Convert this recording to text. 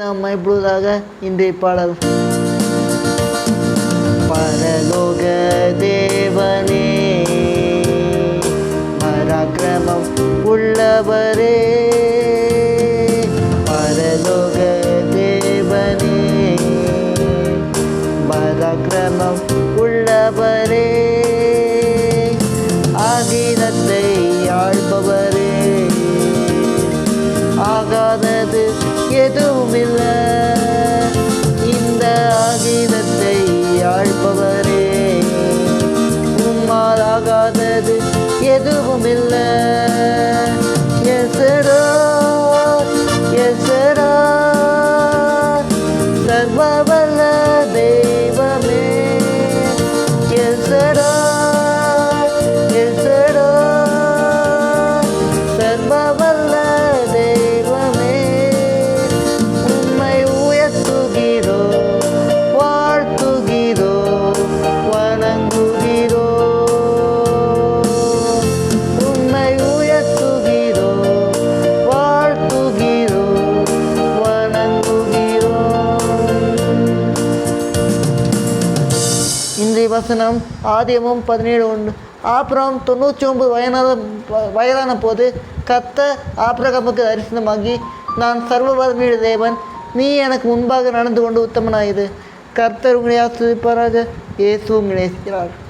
நாம் இப்பொழுதாக இன்றைய பாடல். பரலோக தேவனே பராக்கிரமம் உள்ளவரே பரலோக தேவனே பராக்கிரமம் உள்ளவரே ஆகினத்தை ஆழ்பவரே ஆகாதது எதுவுமில்லை உம்மால் எதுவும் இல்லை இன்றைய வசனம் ஆதியமும் பதினேழு ஒன்று. ஆப்ரம் தொண்ணூற்றி ஒன்பது வயதான வயதான போது கத்த ஆப்ரகமுக்கு தரிசனமாகி நான் சர்வ தேவன் நீ எனக்கு முன்பாக நடந்து கொண்டு உத்தமனாயுது கர்த்தர் உங்களை ஆசிரிப்பாராக இயேசு உங்களை நேசிக்கிறார்.